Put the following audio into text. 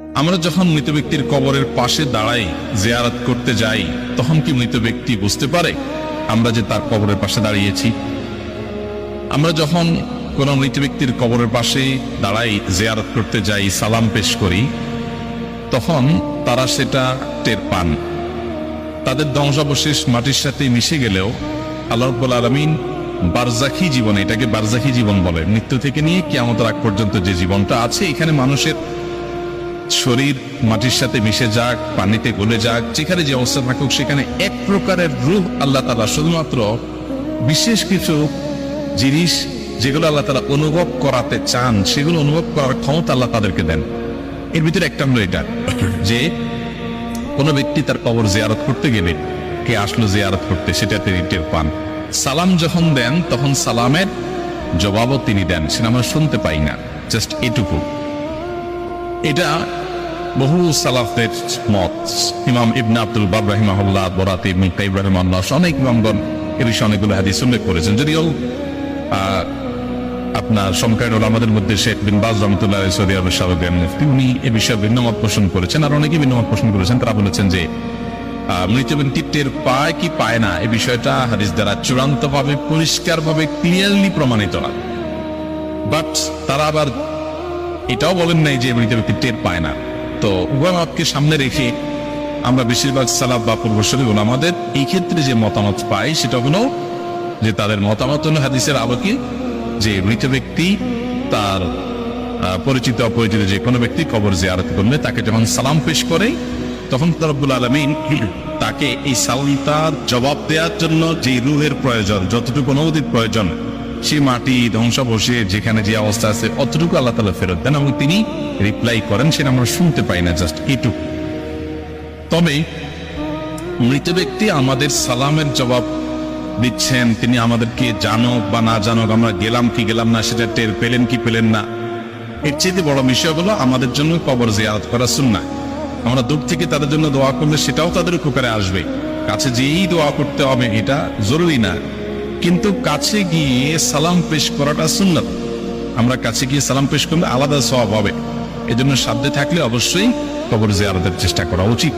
আমরা যখন মৃত ব্যক্তির কবরের পাশে দাঁড়াই, জিয়ারত করতে যাই, তখন কি মৃত ব্যক্তি বুঝতে পারে আমরা যে তার কবরের পাশে দাঁড়িয়েছি? আমরা যখন কোন মৃত ব্যক্তির কবরের পাশে দাঁড়াই, জিয়ারত করতে যাই, সালাম পেশ করি, তখন তারা সেটা টের পান। তাদের ধ্বংসাবশেষ মাটির সাথে মিশে গেলেও আল্লাহ রব্বুল আলমিন বারজাখি জীবন, এটাকে বারজাখি জীবন বলে। মৃত্যু থেকে নিয়ে কিয়ামতের আগ পর্যন্ত যে জীবনটা আছে, এখানে মানুষের শরীর মাটির সাথে মিশে যাক, পানিতে গলে যাক, যেখানে যে অবস্থা থাকুক, সেখানে এক প্রকারের রূহ আল্লাহ তালা শুধুমাত্র বিশেষ কিছু জিনিস যেগুলো আল্লাহ তালা অনুভব করাতে চান, সেগুলো অনুভব করার ক্ষমতা আল্লাহ তাদেরকে দেন। এর ভিতরে একটা হলো এটা, যে কোনো ব্যক্তি তার কবর জিয়ারত করতে গেলে, কে আসলো জিয়ারত করতে, সেটা তিনি টের পান। সালাম যখন দেন, তখন সালামের জবাবও তিনি দেন, সেটা আমরা শুনতে পাই না, জাস্ট এটুকু। এটা বহু সালাফদের মত। ইমাম ইবনা আব্দুল বাব রাহিমাহুল্লাহ বরাত ইবনে ইব্রাহিম আল্লাহ অনেক ইমামগণ এ বিষয়ে অনেকগুলো হাদিস উল্লেখ করেছেন। যদিও আপনার সমকালীন ওলামাদের মধ্যে শেখ বিন বাজ রহমতুল্লাহ সৌদি মুফতি, উনি এ বিষয়ে ভিন্ন মত পোষণ করেছেন আর অনেকে ভিন্ন মত পোষণ করেছেন। তারা বলেছেন যে মৃত ব্যক্তি টের পায় কি পায় না এ বিষয়টা হাদিস দ্বারা চূড়ান্ত ভাবে পরিষ্কার ভাবে ক্লিয়ারলি প্রমাণিত। না বাট তারা আবার এটাও বলেন নাই যে মৃত ব্যক্তি টের পায় না। তো উভয় মতকে সামনে রেখে আমরা বেশিরভাগ সালাফ বা পূর্বশরী আমাদের এই ক্ষেত্রে যে মতামত পাই সেটা হলো যে তাদের মতামত হলো হাদিসের আলোকে যে মৃত ব্যক্তি তার পরিচিত অপরিচিত যে কোনো ব্যক্তি কবর যে জিয়ারত করলে তাকে যখন সালাম পেশ করে, তখন রব্বুল আলমিন তাকে এই সালামটার জবাব দেওয়ার জন্য যে রুহের প্রয়োজন, যতটুকু অনুমতির প্রয়োজন সে মাটি ধ্বংস বসে যেখানে যে অবস্থা আছে, অতটুকু আল্লাহ তালা ফেরত দেন এবং তিনি রিপ্লাই করেন, সেটা আমরা শুনতে পাই না জাস্ট এটুকু তবে মৃত ব্যক্তি আমাদের সালামের জবাব দিচ্ছেন, তিনি আমাদেরকে জানুক বা না জানুক, আমরা গেলাম কি গেলাম না, সেটা টের পেলেন কি পেলেন না। এর চেয়ে বড় বিষয় হলো আমাদের জন্য কবর জিয়ারত করা সুন্না আমরা দূর থেকে তাদের জন্য দোয়া করলে সেটাও তাদের উপকারে আসবে। কাছে যেই দোয়া করতে হবে, এটা জরুরি না। কিন্তু কাছে গিয়ে সালাম পেশ করাটা সুন্নত। আমরা কাছে গিয়ে সালাম পেশ করলে আলাদা সব হবে। এজন্য সাধ্যে থাকলে অবশ্যই কবর জিয়ারতের চেষ্টা করা উচিত।